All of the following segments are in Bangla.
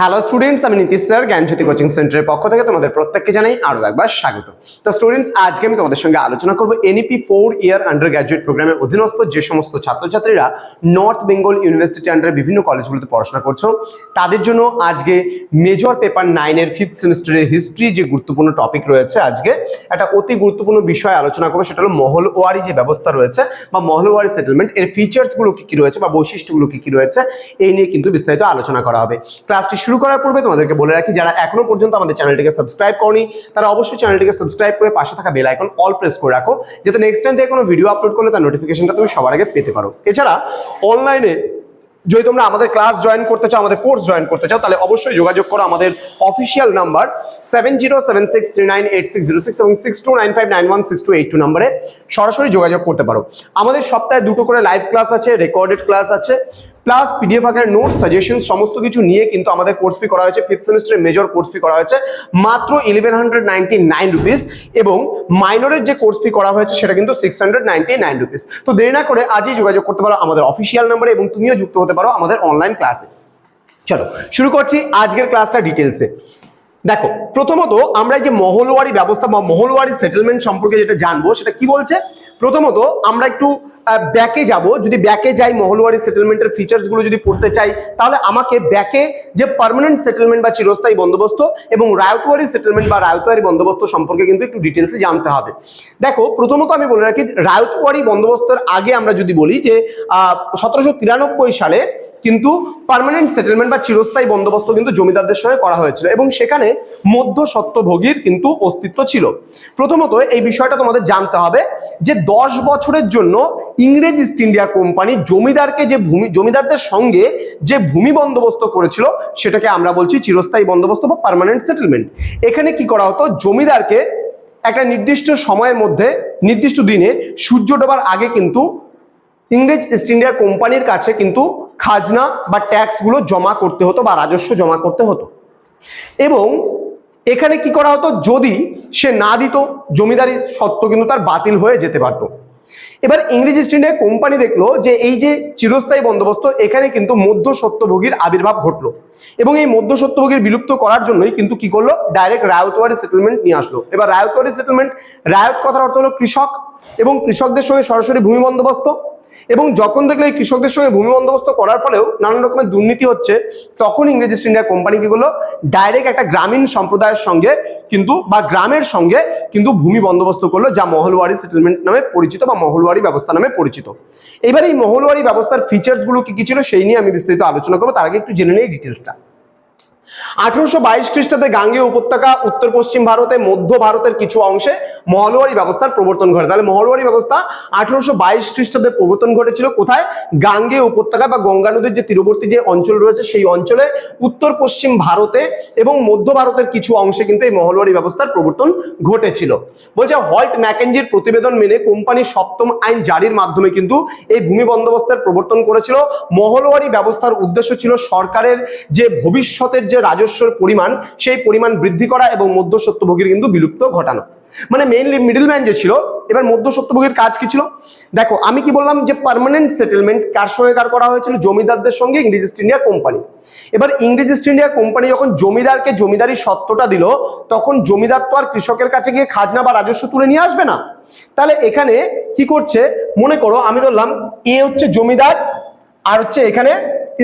হ্যালো স্টুডেন্টস আমি নীতিশ স্যার জ্ঞানজ্যোতি কোচিং সেন্টারের পক্ষ থেকে তোমাদের প্রত্যেককে জানাই আরও একবার স্বাগত। তো স্টুডেন্টস আজকে আমি তোমাদের সঙ্গে আলোচনা করব NEP four year under graduate প্রোগ্রামের অধীনস্থ যে সমস্ত ছাত্রছাত্রীরা নর্থ বেঙ্গল ইউনিভার্সিটি আন্ডারে বিভিন্ন কলেজগুলোতে পড়াশোনা করছ, তাদের জন্য আজকে মেজর পেপার নাইনের ফিফথ সেমিস্টারের হিস্ট্রি যে গুরুত্বপূর্ণ টপিক রয়েছে আজকে, একটা অতি গুরুত্বপূর্ণ বিষয় আলোচনা করব, সেটা হলো মহলওয়ারি যে ব্যবস্থা রয়েছে, বা মহলওয়ারি সেটেলমেন্ট এর ফিচার্সগুলো কি কি রয়েছে, বা বৈশিষ্ট্যগুলো কি কি রয়েছে, এই নিয়ে কিন্তু বিস্তারিত আলোচনা করা হবে। ক্লাসটি শুরু করার পূর্বে তোমাদেরকে বলে রাখি, যারা এখনও পর্যন্ত আমাদের চ্যানেলটিকে সাবস্ক্রাইব করনি, তারা অবশ্যই চ্যানেলটিকে সাবস্ক্রাইব করে পাশে থাকা বেল আইকন অল প্রেস করে রাখো, যাতে নেক্সট টাইম থেকে কোনো ভিডিও আপলোড করলে তার নোটিফিকেশনটা তুমি সবার আগে পেতে পারো। এছাড়া অনলাইনে যদি তোমরা আমাদের ক্লাস জয়েন করতে চাও, আমাদের কোর্স জয়েন করতে চাও, তাহলে অবশ্যই যোগাযোগ করো আমাদের official number seven zero seven six three nine eight six zero six এবং six two nine five nine one six two eight two নম্বরে সরাসরি যোগাযোগ করতে পারো। আমাদের সপ্তাহে দুটো করে লাইভ ক্লাস আছে রেকর্ডেড ক্লাস আছে। প্লাস পিডিএফ আকারের নোট সাজেশন সমস্ত কিছু নিয়ে কিন্তু আমাদের কোর্স ফি করা হয়েছে। ফিফথ সেমিস্টারের মেজর কোর্স ফি করা হয়েছে। মাত্র eleven hundred ninety nine rupees এবং মাইনরের যে কোর্স ফি করা হয়েছে সেটা কিন্তু six hundred ninety nine rupees তো দেরি না করে আজই যোগাযোগ করতে পারো আমাদের অফিসিয়াল নাম্বারে এবং তুমিও যুক্ত হতে পারো আমাদের অনলাইন ক্লাসে চলো, শুরু করছি আজকের ক্লাসটা ডিটেলসে দেখো, প্রথমত আমরা যে মহলওয়ারি ব্যবস্থা বা মহলওয়ারি সেটেলমেন্ট সম্পর্কে যেটা জানব সেটা কি বলছে? প্রথমত আমরা একটু ব্যাকে যাব। যদি ব্যাকে যাই, মহলওয়ারি সেটেলমেন্টের ফিচার্সগুলো যদি পড়তে চাই, তাহলে আমাকে ব্যাকে যে পারমানেন্ট সেটেলমেন্ট বা চিরস্থায়ী বন্দোবস্ত এবং রায়তওয়ারি সেটেলমেন্ট বা রায়তওয়ারি বন্দোবস্ত সম্পর্কে কিন্তু একটু ডিটেলসে জানতে হবে। দেখো, প্রথমত আমি বলে রাখি, রায়তওয়ারি বন্দোবস্তের আগে আমরা যদি বলি যে সতেরোশো তিরানব্বই সালে কিন্তু পার্মানেন্ট সেটেলমেন্ট বা চিরস্থায়ী বন্দোবস্ত কিন্তু জমিদারদের সঙ্গে করা হয়েছিল এবং সেখানে মধ্য সত্ত্বভোগীর কিন্তু অস্তিত্ব ছিল। প্রথমত এই বিষয়টা তোমাদের জানতে হবে যে দশ বছরের জন্য ইংরেজ ইস্ট ইন্ডিয়া কোম্পানি জমিদারকে যে ভূমি, জমিদারদের সঙ্গে যে ভূমি বন্দোবস্ত করেছিল সেটাকে আমরা বলছি চিরস্থায়ী বন্দোবস্ত বা পার্মানেন্ট সেটেলমেন্ট এখানে কি করা হতো? জমিদারকে একটা নির্দিষ্ট সময়ের মধ্যে, নির্দিষ্ট দিনে সূর্য ডোবার আগে কিন্তু ইংরেজ ইস্ট ইন্ডিয়া কোম্পানির কাছে কিন্তু খাজনা বা ট্যাক্সগুলো জমা করতে হতো বা রাজস্ব জমা করতে হতো। এবং এখানে কি করা হতো? যদি সে না দিত, জমিদারি সত্ত্ব কিন্তু তার বাতিল হয়ে যেতে পারতো। এবার ইংরেজ ইস্ট ইন্ডিয়া কোম্পানি দেখল যে এই যে চিরস্থায়ী বন্দোবস্ত, এখানে কিন্তু মধ্য সত্যভোগীর আবির্ভাব ঘটলো। এবং এই মধ্য সত্যভোগীর বিলুপ্ত করার জন্যই কিন্তু কি করল? ডাইরেক্ট রায়তওয়ারি সেটেলমেন্ট নিয়ে আসলো। এবার রায়তওয়ারি সেটেলমেন্ট রায়ত কথার অর্থ হলো কৃষক এবং কৃষকদের সঙ্গে সরাসরি ভূমি বন্দোবস্ত। এবং যখন দেখল এই কৃষকদের সঙ্গে ভূমি বন্দোবস্ত করার ফলেও নানান রকমের দুর্নীতি হচ্ছে, তখন ইংরেজ ইস্ট ইন্ডিয়া কোম্পানি কি করল? ডাইরেক্ট একটা গ্রামীণ সম্প্রদায়ের সঙ্গে কিন্তু বা গ্রামের সঙ্গে কিন্তু ভূমি বন্দোবস্ত করল, যা মহলওয়ারি সেটেলমেন্ট নামে পরিচিত বা মহলওয়ারি ব্যবস্থা নামে পরিচিত। এবার এই মহলওয়ারি ব্যবস্থার ফিচার্সগুলো কি কি ছিল সেই নিয়ে আমি বিস্তারিত আলোচনা করব, তার আগে একটু জেনে নেই ডিটেলসটা আঠারোশো বাইশ খ্রিস্টাব্দে গাঙ্গেয় উপত্যকা, উত্তর পশ্চিম ভারতে, মধ্য ভারতের কিছু অংশে মহলওয়ারি ব্যবস্থার প্রবর্তন ঘটে। তাহলে মহলওয়ারি ব্যবস্থা আঠারোশো বাইশ খ্রিস্টাব্দে প্রবর্তন ঘটেছিল কোথায়? গাঙ্গেয় উপত্যকা বা গঙ্গা নদীর যে তীরবর্তী যে অঞ্চল রয়েছে, সেই অঞ্চলে উত্তর পশ্চিম ভারতে এবং মধ্য ভারতের কিছু অংশে কিন্তু এই মহলওয়ারি ব্যবস্থার প্রবর্তন ঘটেছিল। বলছে হল্ট ম্যাকেঞ্জির প্রতিবেদন মেনে কোম্পানির সপ্তম আইন জারির মাধ্যমে কিন্তু এই ভূমি বন্দোবস্তের প্রবর্তন করেছিল। মহলওয়ারি ব্যবস্থার উদ্দেশ্য ছিল সরকারের যে ভবিষ্যতের যে রাজস্বের পরিমাণ, সেই পরিমাণ বৃদ্ধি করা এবং মধ্য সত্যভোগীর কিন্তু বিলুপ্ত ঘটানো। মানে মেইনলি মিডলম্যান যে ছিল, এবার মধ্য সত্যভোগীর কাজ কি ছিল? দেখো, আমি কি বললাম যে পার্মানেন্ট সেটেলমেন্ট কার সঙ্গে কার করা হয়েছিল? জমিদারদের সঙ্গে ইংরেজ ইস্ট ইন্ডিয়া কোম্পানি এবার ইংরেজ ইস্ট ইন্ডিয়া কোম্পানি যখন জমিদারকে জমিদারি সত্ত্বটা দিল, তখন জমিদার তো আর কৃষকের কাছে গিয়ে খাজনা বা রাজস্ব তুলে নিয়ে আসবে না। তাহলে এখানে কি করছে? মনে করো, আমি ধরলাম এ হচ্ছে জমিদার, আর হচ্ছে এখানে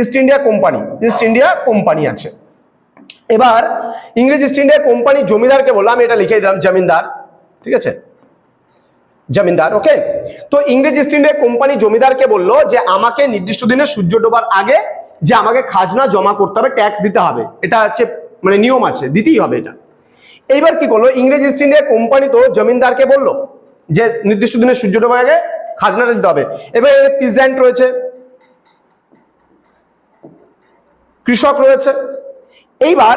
East India Company East India Company আছে। এবার ইংরেজ ইস্ট ইন্ডিয়া কোম্পানি জমিদারকে বললাম এটা লিখে দিলাম জমিদার ঠিক আছে? জমিদার ওকে? তো ইংরেজ ইস্ট ইন্ডিয়া কোম্পানি জমিদারকে বলল যে, আমাকে নির্দিষ্ট দিনে সূর্য ডোবার আগে যে আমাকে খাজনা জমা করতে হবে, ট্যাক্স দিতে হবে। এটা হচ্ছে মানে নিয়ম আছে, দিতেই হবে এটা। এইবার কি করল, ইংরেজ ইস্ট ইন্ডিয়া কোম্পানি তো জমিদারকে বলল যে, নির্দিষ্ট দিনে সূর্য ডোবার আগে খাজনাটা দিতে হবে। এবার পিজেন্ট রয়েছে, কৃষক রয়েছে এইবার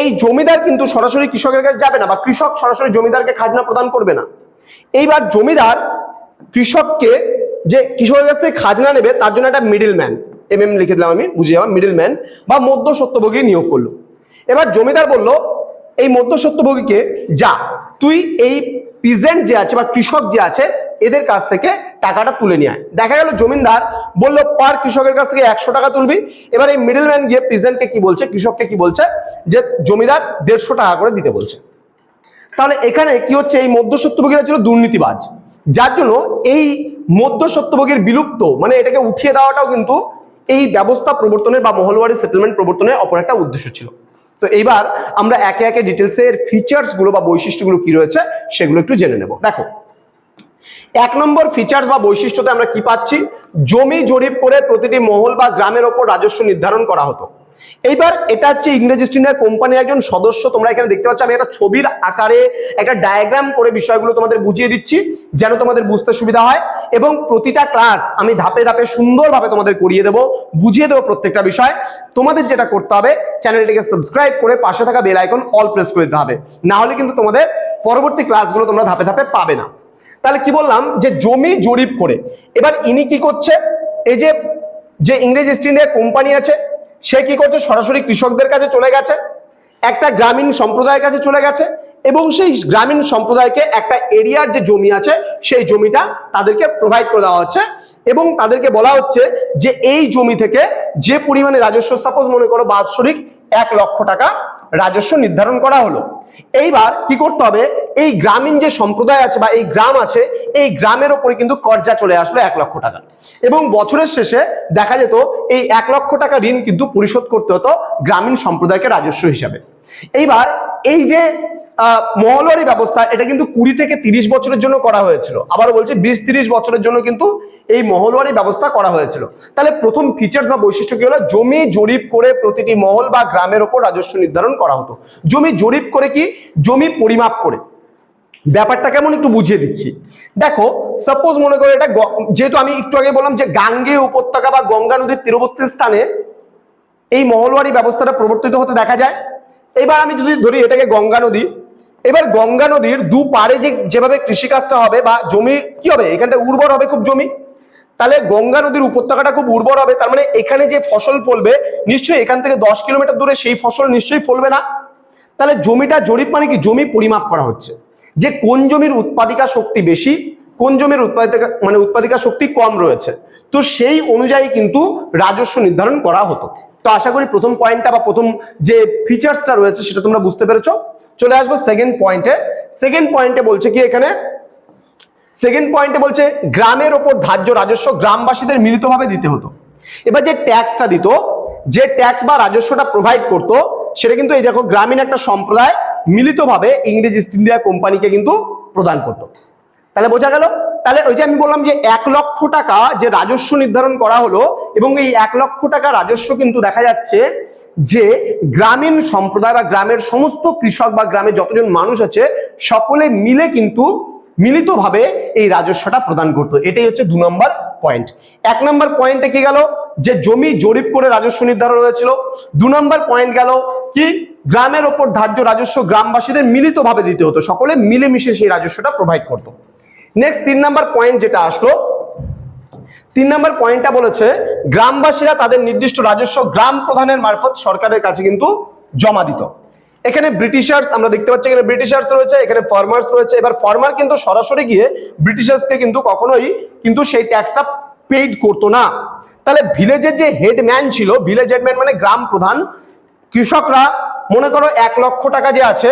এই জমিদার কিন্তু সরাসরি কৃষকের কাছে যাবে না বা কৃষক সরাসরি জমিদারকে খাজনা প্রদান করবে না। এইবার জমিদার কৃষককে যে কৃষকের কাছ থেকে খাজনা নেবে, তার জন্য একটা মিডিল ম্যান এম এম লিখে দিলাম আমি, বুঝে যাওয়া মিডিল ম্যান বা মধ্য সত্যভোগী নিয়োগ করল। এবার জমিদার বলল, এই মধ্য সত্যভোগীকে যা, তুই এই পিজেন্ট যে আছে বা কৃষক যে আছে, এদের কাছ থেকে টাকাটা তুলে নিয়ে আয়। দেখা গেল জমিনদার বলল, পার কৃষকের কাছ থেকে একশো টাকা তুলবি। এবার এই মিডল ম্যান গিয়ে প্রেজেন্টকে কি বলছে, কৃষককে কি বলছে, যে জমিদার দেড়শো টাকা করে দিতে বলছে। তাহলে এখানে কি হচ্ছে, এই মধ্যসত্যভোগীরা ছিল দুর্নীতিবাজ। যার জন্য এই মধ্যসত্যভোগীর বিলুপ্ত মানে এটাকে উঠিয়ে দেওয়াটাও কিন্তু এই ব্যবস্থা প্রবর্তনের বা মহলবাড়ি সেটেলমেন্ট প্রবর্তনের অপর একটা উদ্দেশ্য ছিল। তো এইবার আমরা একে একে ডিটেলসে এর ফিচার্সগুলো বা বৈশিষ্ট্যগুলো কি রয়েছে, সেগুলো একটু জেনে নেব। দেখো এক নম্বর ফিচার্স বা বৈশিষ্ট্যতে আমরা কি পাচ্ছি? জমি জরিপ করে প্রতিটি মহল বা গ্রামের ওপর রাজস্ব নির্ধারণ করা হতো। এইবার এটা হচ্ছে ইংরেজি ইন্ডিয়া কোম্পানির একজন সদস্য, তোমরা এখানে দেখতে পাচ্ছ, আমি একটা ছবির আকারে একটা ডায়াগ্রাম করে বিষয়গুলো তোমাদের বুঝিয়ে দিচ্ছি, যেন তোমাদের বুঝতে সুবিধা হয়। এবং প্রতিটা ক্লাস আমি ধাপে ধাপে সুন্দরভাবে তোমাদের করিয়ে দেবো, বুঝিয়ে দেবো প্রত্যেকটা বিষয়। তোমাদের যেটা করতে হবে, চ্যানেলটিকে সাবস্ক্রাইব করে পাশে থাকা বেল আইকন অল প্রেস করে দিতে হবে। না হলে কিন্তু তোমাদের পরবর্তী ক্লাসগুলো তোমরা ধাপে ধাপে পাবে না। তাহলে কি বললাম যে জমি জরিপ করে। এবার ইনি কি করছে? এই যে যে ইংরেজ ইস্ট ইন্ডিয়া কোম্পানি আছে, সে কি করছে? সরাসরি কৃষকদের কাছে চলে গেছে, একটা গ্রামীণ সম্প্রদায়ের কাছে চলে গেছে এবং সেই গ্রামীণ সম্প্রদায়কে একটা এরিয়ার যে জমি আছে, সেই জমিটা তাদেরকে প্রোভাইড করে দেওয়া হচ্ছে এবং তাদেরকে বলা হচ্ছে যে, এই জমি থেকে যে পরিমাণে রাজস্ব সাপোজ মনে করো বাৎসরিক এক লক্ষ টাকা রাজস্ব নির্ধারণ করা হলো। এইবার কি করতে হবে? এই গ্রামীণ যে সম্প্রদায় আছে বা এই গ্রাম আছে, এই গ্রামের ওপরে কিন্তু কর্জা চলে আসলো এক লক্ষ টাকা। এবং বছরের শেষে দেখা যেত এই এক লক্ষ টাকা ঋণ কিন্তু পরিশোধ করতে হতো গ্রামীণ সম্প্রদায়কে রাজস্ব হিসাবে। এইবার এই যে মহলবাড়ি ব্যবস্থা, এটা কিন্তু কুড়ি থেকে তিরিশ বছরের জন্য করা হয়েছিল। আবার বলছি, বিশ তিরিশ বছরের জন্য কিন্তু এই মহলওয়ারি ব্যবস্থা করা হয়েছিল। তাহলে প্রথম ফিচার্স বা বৈশিষ্ট্য কি হলো? জমি জরিপ করে প্রতিটি মহল বা গ্রামের ওপর রাজস্ব নির্ধারণ করা হতো। জমি জরিপ করে কি? জমি পরিমাপ করে। ব্যাপারটা কেমন একটু বুঝিয়ে দিচ্ছি। দেখো সাপোজ মনে করো এটা যেহেতু আমি একটু আগে বললাম যে গাঙ্গে উপত্যকা বা গঙ্গা নদীর তীরবর্তী স্থানে এই মহলওয়ারি ব্যবস্থাটা প্রবর্তিত হতে দেখা যায়। এবার আমি যদি ধরি এটাকে গঙ্গা নদী। এবার গঙ্গা নদীর দু পারে যে যেভাবে কৃষিকাজটা হবে বা জমি কি হবে? এখানটা উর্বর হবে খুব জমি। তাহলে গঙ্গা নদীর উপত্যকাটা খুব উর্বর হবে, তার মানে এখানে যে ফসল ফলবে, নিশ্চয়ই এখান থেকে দশ কিলোমিটার দূরে সেই ফসল নিশ্চয়ই ফলবে না। তাহলে জমিটা জরিপ মানে কি? জমি পরিমাপ করা হচ্ছে। যে কোন জমির উৎপাদিকা শক্তি বেশি, কোন জমির উৎপাদিকা মানে উৎপাদিকা শক্তি কম রয়েছে, তো সেই অনুযায়ী কিন্তু রাজস্ব নির্ধারণ করা হতো। তো আশা করি প্রথম পয়েন্টটা বা প্রথম যে ফিচার্সটা রয়েছে সেটা তোমরা বুঝতে পেরেছ। চলে আসব সেকেন্ড পয়েন্টে সেকেন্ড পয়েন্টে বলছে কি এখানে? সেকেন্ড পয়েন্টে বলছে, গ্রামের ওপর ধার্য রাজস্ব গ্রামবাসীদের মিলিতভাবে দিতে হতো। এবার যে ট্যাক্সটা দিত, যে ট্যাক্স বা রাজস্বটা প্রোভাইড করতো, সেটা কিন্তু এই দেখো গ্রামীণ একটা সম্প্রদায় মিলিতভাবে ইংরেজ ইস্ট ইন্ডিয়া কোম্পানিকে কিন্তু প্রদান করতো। তাহলে বোঝা গেল, তাহলে ওই যে আমি বললাম যে এক লক্ষ টাকা যে রাজস্ব নির্ধারণ করা হলো, এবং এই এক লক্ষ টাকা রাজস্ব কিন্তু দেখা যাচ্ছে যে গ্রামীণ সম্প্রদায় বা গ্রামের সমস্ত কৃষক বা গ্রামের যতজন মানুষ আছে, সকলে মিলে কিন্তু মিলিতভাবে এই রাজস্বটা প্রদান করতো। এটাই হচ্ছে দু নম্বর পয়েন্ট এক নম্বর পয়েন্টে কি গেল? যে জমি জরিপ করে রাজস্ব নির্ধারণ হয়েছিল। দু নম্বর পয়েন্ট গেল কি? গ্রামের ওপর ধার্য রাজস্ব গ্রামবাসীদের মিলিতভাবে দিতে হতো। সকলে মিলেমিশে সেই রাজস্বটা প্রোভাইড করতো। নেক্সট তিন নম্বর পয়েন্ট যেটা আসলো, তিন নম্বর পয়েন্টটা বলেছে, গ্রামবাসীরা তাদের নির্দিষ্ট রাজস্ব গ্রাম প্রধানের মারফত সরকারের কাছে কিন্তু জমা দিত। এখানে ব্রিটিশার্স আমরা দেখতে পাচ্ছি এখানে ব্রিটিশার্স রয়েছে, এখানে ফার্মার্স রয়েছে। এবার ফার্মার কিন্তু সরাসরি গিয়ে ব্রিটিশার্সকে কিন্তু কখনোই কিন্তু সেই ট্যাক্সটা পেইড করতো না। তাহলে ভিলেজের যে হেডম্যান ছিল ভিলেজ হেডম্যান মানে গ্রাম প্রধান, কৃষকরা মনে করো এক লক্ষ টাকা যে আছে,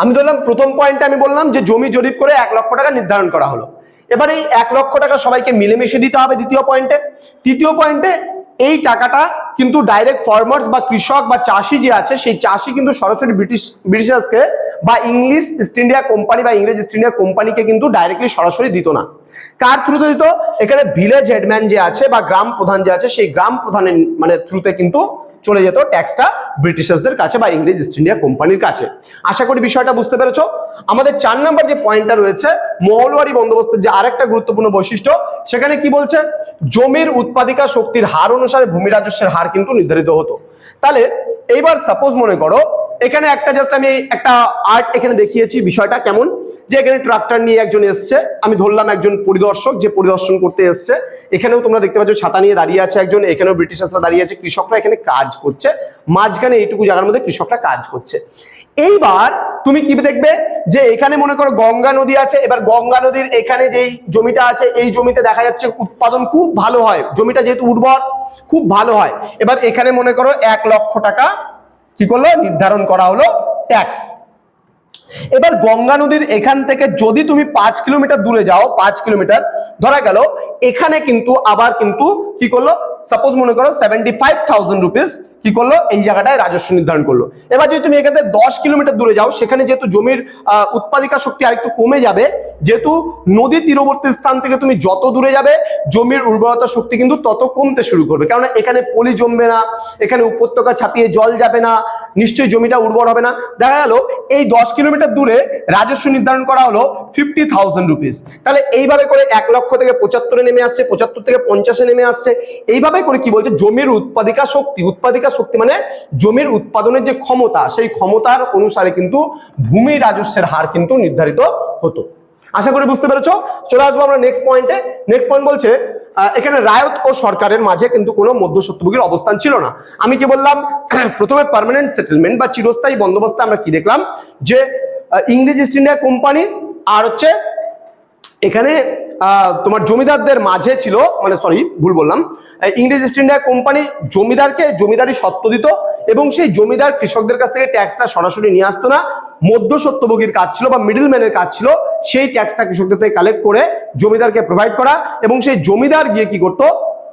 আমি ধরলাম প্রথম পয়েন্টে আমি বললাম যে জমি জরিপ করে এক লক্ষ টাকা নির্ধারণ করা হলো। এবার এই এক লক্ষ টাকা সবাইকে মিলেমিশে দিতে হবে দ্বিতীয় পয়েন্টে তৃতীয় পয়েন্টে এই টাকাটা কিন্তু ডাইরেক্ট ফার্মার্স বা কৃষক বা চাষি যে আছে, সেই চাষি কিন্তু সরাসরি ব্রিটিশ, ব্রিটিশার্সকে বা ইংলিশ, ইস্ট ইন্ডিয়া কোম্পানি বা ইংরেজ, ইস্ট ইন্ডিয়া কোম্পানিকে কিন্তু ডাইরেক্টলি সরাসরি দিত না। কার থ্রুতে দিত? এখানে ভিলেজ হেডম্যান যে আছে বা গ্রাম প্রধান যে আছে, সেই গ্রাম প্রধানের মানে থ্রুতে কিন্তু চলে যেত ট্যাক্সটা ব্রিটিশার্সদের কাছে বা ইংরেজ ইস্ট ইন্ডিয়া কোম্পানির কাছে। আশা করি বিষয়টা বুঝতে পেরেছ। আমাদের চার নাম্বার যে পয়েন্টটা রয়েছে মহলবাড়ি বন্দোবস্তের যে আরেকটা গুরুত্বপূর্ণ বৈশিষ্ট্য, সেখানে কি বলছে? জমির উৎপাদিকা শক্তির হার অনুসারে ভূমি রাজস্বের হার কিন্তু নির্ধারিত হতো। তাহলে এইবার সাপোজ মনে করো, এখানে একটা জাস্ট আমি একটা আর্ট এখানে দেখিয়েছি, বিষয়টা কেমন? যে এখানে ট্রাক্টর নিয়ে একজন এসছে, আমি ধরলাম একজন পরিদর্শক যে পরিদর্শন করতে এসছে। এখানেও তোমরা দেখতে পাচ্ছ ছাতা নিয়ে দাঁড়িয়ে আছে একজন, এখানেও ব্রিটিশার্সরা দাঁড়িয়ে আছে, কৃষকরা এখানে কাজ করছে। মাঝখানে এইটুকু জায়গার মধ্যে কৃষকরা কাজ করছে। এইবার তুমি কি দেখবে যে এখানে মনে করো গঙ্গা নদী আছে, এবার গঙ্গা নদীর এখানে যেই জমিটা আছে, এই জমিতে দেখা যাচ্ছে উৎপাদন খুব ভালো হয়। জমিটা যেহেতু উর্বর, খুব ভালো হয়। এবার এখানে মনে করো এক লক্ষ টাকা কি করল? নির্ধারণ করা হলো ট্যাক্স এবার গঙ্গা নদীর এখান থেকে যদি তুমি পাঁচ কিলোমিটার দূরে যাও, পাঁচ কিলোমিটার, ধরা গেল, এখানে কিন্তু আবার কিন্তু কি করল? সাপোজ মনে করো সেভেন্টি ফাইভ থাউজেন্ড রুপিস কি করল? এই জায়গাটায় রাজস্ব নির্ধারণ করল। এবার যদি তুমি এখান থেকে দশ কিলোমিটার দূরে যাও, সেখানে যেহেতু জমির উৎপাদিকা শক্তি আরেকটু কমে যাবে, যেহেতু নদী তীরবর্তী স্থান থেকে তুমি যত দূরে যাবে, জমির উর্বরতা শক্তি কিন্তু তত কমতে শুরু করবে। কারণ এখানে পলি জমবে না, এখানে উপত্যকা ছাপিয়ে জল যাবে না, নিশ্চয়ই জমিটা উর্বর হবে না। দেখা গেল, এই দশ কিলোমিটার দূরে রাজস্ব নির্ধারণ করা হলো ফিফটি থাউজেন্ড রুপিস তাহলে এইভাবে করে এক লক্ষ থেকে পঁচাত্তরে নেমে আসছে, পঁচাত্তর থেকে পঞ্চাশে নেমে আসছে। এইভাবে করে কি বলছে? জমির উৎপাদিকা শক্তি উৎপাদিকা শক্তি মানে জমির উৎপাদনের যে ক্ষমতা, সেই ক্ষমতার অনুসারে কিন্তু ভূমি রাজস্বের হার কিন্তু নির্ধারিত হতো। আশা করি বুঝতে পেরেছ? চলে আসব আমরা নেক্সট পয়েন্টে নেক্সট পয়েন্ট বলছে এখানে রায়ত ও সরকারের মাঝে কিন্তু কোনো মধ্যস্বত্বভোগীর অবস্থান ছিল না। আমি কি বললাম? প্রথমে পার্মানেন্ট সেটেলমেন্ট বা চিরস্থায়ী বন্দোবস্তে আমরা কি দেখলাম? যে ইংরেজ ইস্ট ইন্ডিয়া কোম্পানি আর হচ্ছে এখানে তোমার জমিদারদের মাঝে ছিল মানে সরি ভুল বললাম ইংরেজ ইস্ট ইন্ডিয়া কোম্পানি জমিদারকে জমিদারি সত্ত্ব দিত এবং সেই জমিদার কৃষকদের কাছ থেকে ট্যাক্সটা সরাসরি নিয়ে আসতো না। মধ্যস্বত্বভোগীর কাজ ছিল বা মিডল ম্যানের কাজ ছিল, সেই ট্যাক্সটা কৃষকদের থেকে কালেক্ট করে জমিদারকে প্রোভাইড করা এবং সেই জমিদার গিয়ে কি করতো?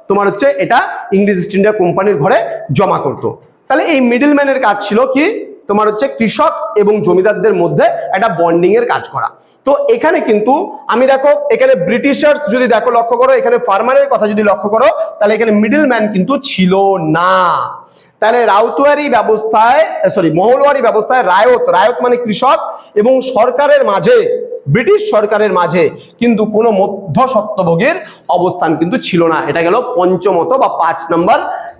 তোমার হচ্ছে এটা ইংরেজ ইস্ট ইন্ডিয়া কোম্পানির ঘরে জমা করতো। তাহলে এই মিডল ম্যানের কাজ ছিল কি? তোমার হচ্ছে কৃষক এবং জমিদারদের মধ্যে একটা বন্ডিং এর কাজ করা। তো এখানে কিন্তু আমি দেখো, এখানে ব্রিটিশার্স যদি দেখো লক্ষ্য করো, এখানে ফার্মারের কথা যদি লক্ষ্য করো, তাহলে এখানে মিডল ম্যান কিন্তু ছিল না। তাহলে রাউতুয়ারি ব্যবস্থায় সরি মহলওয়ারি ব্যবস্থায় রায়ত রায়ত মানে কৃষক এবং সরকারের মাঝে, ব্রিটিশ সরকারের মাঝে কিন্তু কোনো মধ্যস্বত্বভোগীর অবস্থান কিন্তু ছিল না। এটা গেল পঞ্চমত বা পাঁচ নম্বর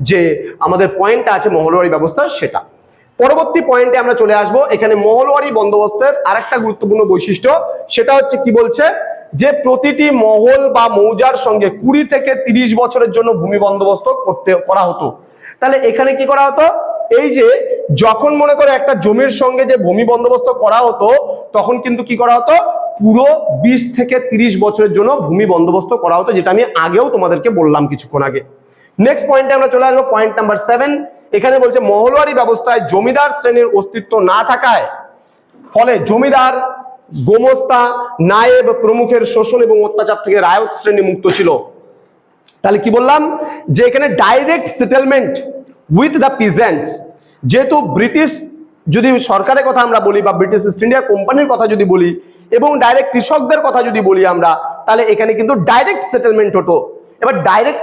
যে আমাদের পয়েন্টটা আছে মহলওয়ারি ব্যবস্থা সেটা। পরবর্তী পয়েন্টে আমরা চলে আসব। এখানে মহলওয়ারি বন্দোবস্তের আরেকটা গুরুত্বপূর্ণ বৈশিষ্ট্য, সেটা হচ্ছে কি বলছে? যে প্রতিটি মহল বা মৌজার সঙ্গে কুড়ি থেকে তিরিশ বছরের জন্য ভূমি বন্দোবস্ত করতে, করা হতো। তাহলে এখানে কি করা হতো? এই যে যখন মনে করে একটা জমির সঙ্গে যে ভূমি বন্দোবস্ত করা হতো, তখন কিন্তু কি করা হতো? পুরো বিশ থেকে তিরিশ বছরের জন্য ভূমি বন্দোবস্ত করা হতো, যেটা আমি আগেও তোমাদেরকে বললাম কিছুক্ষণ আগে। নেক্সট পয়েন্টে আমরা চলে আসব পয়েন্ট নাম্বার সেভেন এখানে বলছে মহলওয়ারি ব্যবস্থায় জমিদার শ্রেণির অস্তিত্ব না থাকায়, ফলে জমিদার, গোমস্তা, নায়েব প্রমুখের শোষণ এবং অত্যাচার থেকে রায়ত শ্রেণি মুক্ত ছিল। তাহলে কি বললাম? যে এখানে direct settlement with the peasants যেহেতু ব্রিটিশ যদি সরকারের কথা আমরা বলি বা ব্রিটিশ ইস্ট ইন্ডিয়া কোম্পানির কথা যদি বলি এবং ডাইরেক্ট কৃষকদের কথা যদি বলি আমরা, তাহলে এখানে কিন্তু ডাইরেক্ট সেটেলমেন্ট হতো। এবার ডাইরেক্ট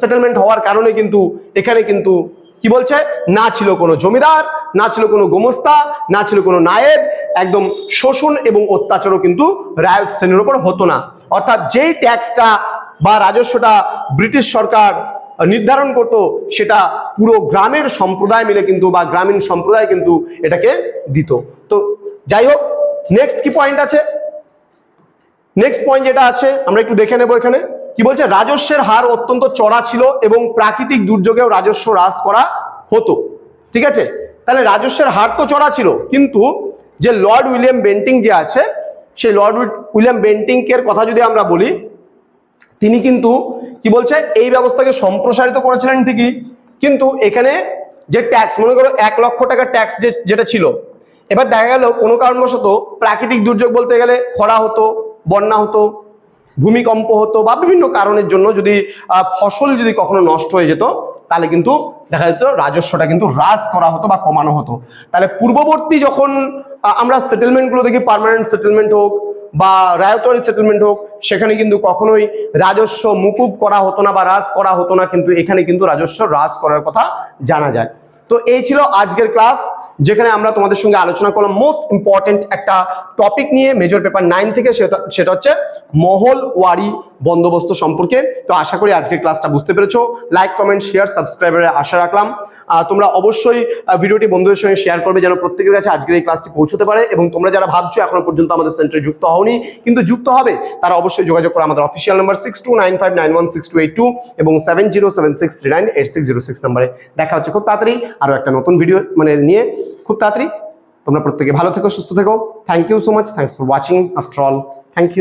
সেটেলমেন্ট হওয়ার কারণে কিন্তু, এখানে কিন্তু কি বলছে? না ছিল কোনো জমিদার, না ছিল কোনো গোমস্তা, না ছিল কোনো নায়েব, একদম শোষণ এবং অত্যাচারও কিন্তু রায়ত শ্রেণির ওপর হতো না। অর্থাৎ যেই ট্যাক্সটা বা রাজস্বটা ব্রিটিশ সরকার নির্ধারণ করত, সেটা পুরো গ্রামের সম্প্রদায় মিলে কিন্তু বা গ্রামীণ সম্প্রদায় কিন্তু এটাকে দিত। তো যাই হোক নেক্সট কি পয়েন্ট আছে? নেক্সট পয়েন্ট যেটা আছে, আমরা একটু দেখে নেব এখানে। কি বলছে? রাজস্বের হার অত্যন্ত চড়া ছিল এবং প্রাকৃতিক দুর্যোগেও রাজস্ব হ্রাস করা হতো। ঠিক আছে? তাহলে রাজস্বের হার তো চড়া ছিল, কিন্তু যে লর্ড উইলিয়াম বেন্টিং যে আছে, সেই লর্ড উইলিয়াম বেন্টিংকের কথা যদি আমরা বলি, তিনি কিন্তু কি বলছে? এই ব্যবস্থাকে সম্প্রসারিত করেছিলেন ঠিকই, কিন্তু এখানে যে ট্যাক্স মনে করো এক লক্ষ টাকার ট্যাক্স যে, যেটা ছিল, এবার দেখা গেল কোনো কারণবশত প্রাকৃতিক দুর্যোগ বলতে গেলে খরা হতো, বন্যা হতো ভূমিকম্প হতো বা বিভিন্ন কারণের জন্য যদি ফসল যদি কখনো নষ্ট হয়ে যেত, তাহলে কিন্তু দেখা যেত রাজস্বটা কিন্তু হ্রাস করা হতো বা কমানো হতো। তাহলে পূর্ববর্তী যখন আমরা সেটেলমেন্টগুলো দেখি পার্মানেন্ট সেটেলমেন্ট হোক বা রায়তরি সেটেলমেন্ট হোক, সেখানে কিন্তু কখনোই রাজস্ব মুকুব করা হতো না বা হ্রাস করা হতো না, কিন্তু এখানে কিন্তু রাজস্ব হ্রাস করার কথা জানা যায়। তো এই ছিল আজকের ক্লাস যেখানে আমরা তোমাদের সঙ্গে আলোচনা করলাম মোস্ট ইম্পর্টেন্ট একটা টপিক নিয়ে মেজর পেপার নাইন থেকে সেটা সেটা হচ্ছে মহল ওয়ারি বন্দোবস্ত সম্পর্কে। তো আশা করি আজকের ক্লাসটা বুঝতে পেরেছ। লাইক কমেন্ট শেয়ার সাবস্ক্রাইবারে আশা রাখলাম। তোমরা অবশ্যই ভিডিওটি বন্ধুদের সঙ্গে শেয়ার করবে যেন প্রত্যেকের কাছে আজকের এই ক্লাসটি পৌঁছতে পারে এবং তোমরা যারা ভাবছ এখনও পর্যন্ত আমাদের সেন্টারে যুক্ত হওনি, কিন্তু যুক্ত হবে, তারা অবশ্যই যোগাযোগ করে আমাদের official number six two nine five nine one six two eight two এবং seven zero seven six three nine eight six zero six নাম্বারে দেখা হচ্ছে খুব তাড়াতাড়ি আরও একটা নতুন ভিডিও মানে নিয়ে। খুব তাড়াতাড়ি তোমরা প্রত্যেকে ভালো থেকো, সুস্থ থেকো। Thank you so much thanks for watching after all thank you